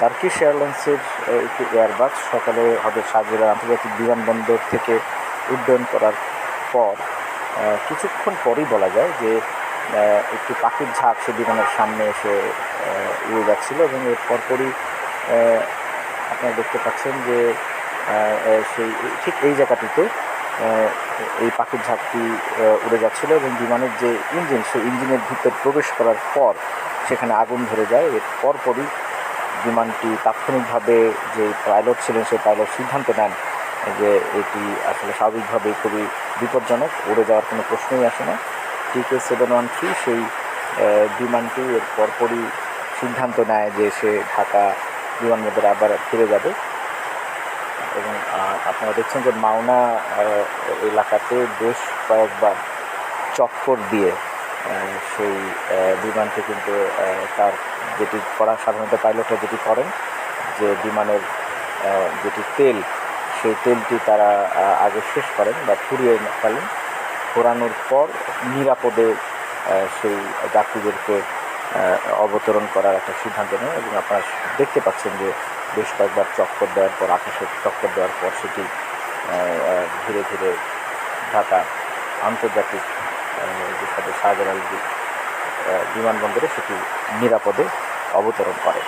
Turkish এয়ারলাইন্সের একটি Airbus সকালে হবে শাহজালাল আন্তর্জাতিক বিমানবন্দর থেকে উড্ডয়ন করার পর কিছুক্ষণ পরই বলা যায় যে একটি পাখির ঝাঁক সে বিমানের সামনে এসে উড়ে যাচ্ছিল এবং এর পরপরই আপনারা দেখতে পাচ্ছেন যে সেই, ঠিক এই জায়গাটিতে এই পাখির ঝাঁকটি উড়ে যাচ্ছিল এবং বিমানের যে ইঞ্জিন, সেই ইঞ্জিনের ভিতর প্রবেশ করার পর সেখানে আগুন ধরে যায়। এর পরপরই বিমানটি তাৎক্ষণিকভাবে যে পাইলট ছিলেন, সেই পাইলট সিদ্ধান্ত নেন যে এটি আসলে স্বাভাবিকভাবেই খুবই বিপজ্জনক, উড়ে যাওয়ার কোনো প্রশ্নই আসে না। টিকে সেভেন ওয়ান থ্রি সেই বিমানটি এর পরপরই সিদ্ধান্ত নেয় যে সে ঢাকা বিমানবন্দরে আবার ফিরে যাবে। এবং আপনারা দেখছেন যে মাওনা এলাকাতে বেশ কয়েকবার চক্কর দিয়ে সেই বিমানটি কিন্তু তার যেটি করা সাধারণত পাইলটরা যেটি করেন, যে বিমানের যেটি তেল, সেই তেলটি তারা আগে শেষ করেন বা ফুরিয়ে ফেলেন। ফোরানোর পর নিরাপদে সেই যাত্রীদেরকে অবতরণ করার একটা সিদ্ধান্ত নেয় এবং আপনারা দেখতে পাচ্ছেন যে বেশ কয়েকবার চক্কর দেওয়ার পর, আকাশে চক্কর দেওয়ার পর সেটি ধীরে ধীরে ঢাকা আন্তর্জাতিক শাহজালাল বিমানবন্দরে সেটি নিরাপদে অবতরণ করে।